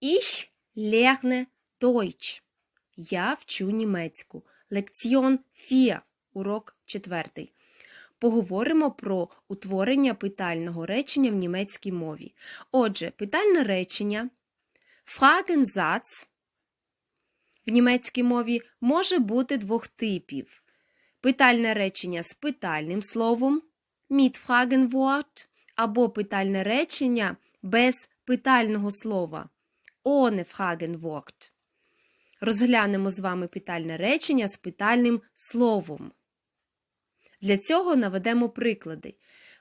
Ich lerne Deutsch. Я вчу німецьку. Лекціон 4. Урок 4. Поговоримо про утворення питального речення в німецькій мові. Отже, питальне речення Fragensatz в німецькій мові може бути двох типів. Питальне речення з питальним словом mit Fragenwort або питальне речення без питального слова ohne Fragenwort. Розглянемо з вами питальне речення з питальним словом. Для цього наведемо приклади.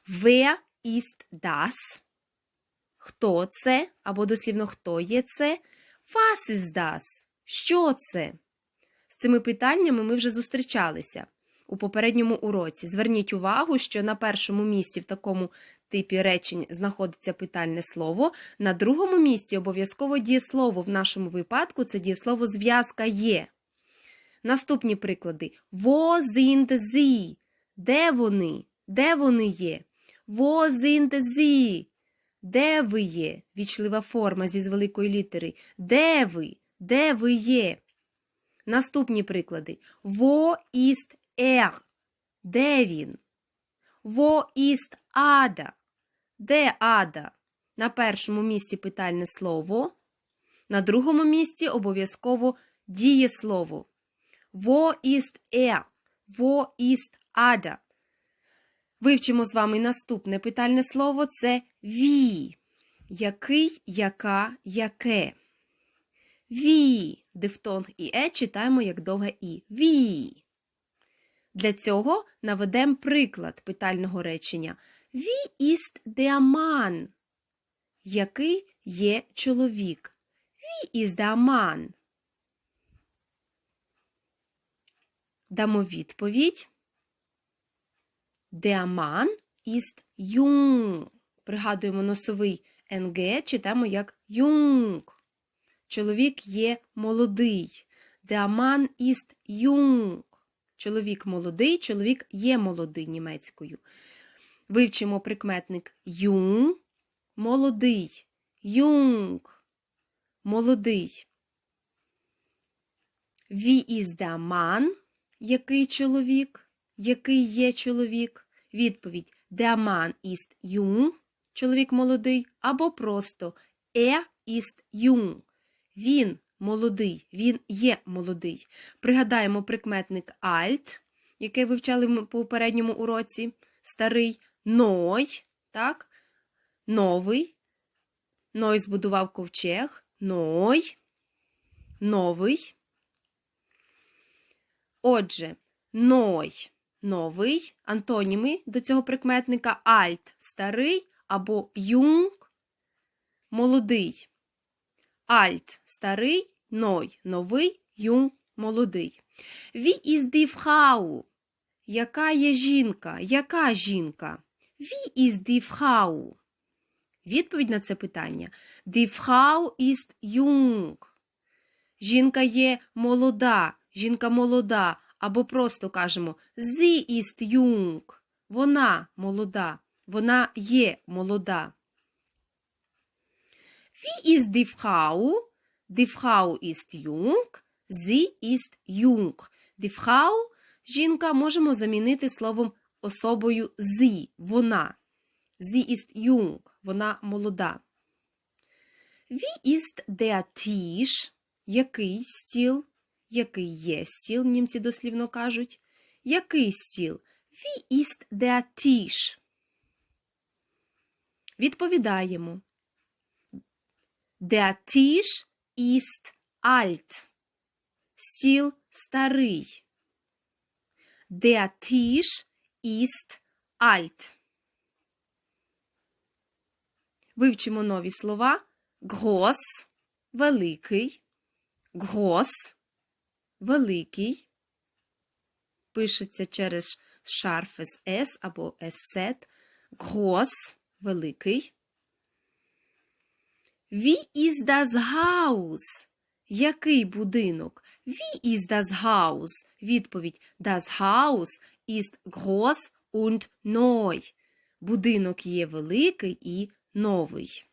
Wer ist das? Хто це? Або дослівно хто є це? Was ist das? Що це? З цими питаннями ми вже зустрічалися у попередньому уроці. Зверніть увагу, що на першому місці в такому типі речень знаходиться питальне слово, на другому місці обов'язково дієслово. В нашому випадку це дієслово зв'язка є. Наступні приклади: sie? Де вони? Де вони є? Sie? Де ви є? Вічлива форма зі з великої літери. Де ви? Де ви є? Наступні приклади. Wo ist er? Де він? Wo ist Ada? Де Ада? На першому місці питальне слово. На другому місці обов'язково дієслово. Wo ist er? Wo ist Ada? Вивчимо з вами наступне питальне слово це ві. Який, яка, яке. Ві. Дифтонг і е читаємо як довге і. Ві. Для цього наведемо приклад питального речення. Ві der Mann? Який є чоловік? Ві der Mann? Дамо відповідь. Mann ist jung. Пригадуємо носовий НГ, читаємо як jung. Чоловік є молодий. Mann ist jung. Чоловік молодий, чоловік є молодий німецькою. Вивчимо прикметник jung. Молодий. Jung. Молодий. Ist der Mann? Який чоловік? Який є чоловік? Відповідь Mann ist jung. Чоловік молодий. Або просто Er ist jung. Він молодий, він є молодий. Пригадаємо прикметник alt, який вивчали в попередньому уроці. Старий ной, так? Новий. Ной збудував ковчег. Ной. Новий. Отже, ной новий, антоніми до цього прикметника alt старий або юнг молодий. Alt старий, ной новий, юнг молодий. Ist die Frau? Яка є жінка? Яка жінка? Wie ist die Frau? Відповідь на це питання. Die Frau ist jung. Жінка є молода, жінка молода, або просто кажемо Sie ist jung. Вона молода, вона є молода. Wie ist die Frau? Die Frau ist jung. Sie ist jung. Die Frau жінка можемо замінити словом особою sie, вона. Sie ist jung. Вона молода. Wie ist der Tisch? Який стіл? Який є стіл, німці дослівно кажуть. Який стіл? Wie ist der? Відповідаємо. Der Tisch ist alt. Стіл старий. Der Tisch ist alt. Вивчимо нові слова. Groß – великий. Groß – великий. Пишеться через шарф S або SZ. Groß – великий. Wie ist das Haus? Який будинок? Wie ist das Haus? Відповідь Das Haus ist groß und neu. Будинок є великий і новий.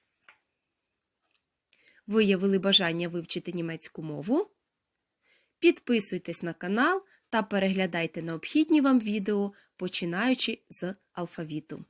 виявили бажання вивчити німецьку мову? Підписуйтесь на канал та переглядайте необхідні вам відео, починаючи з алфавіту.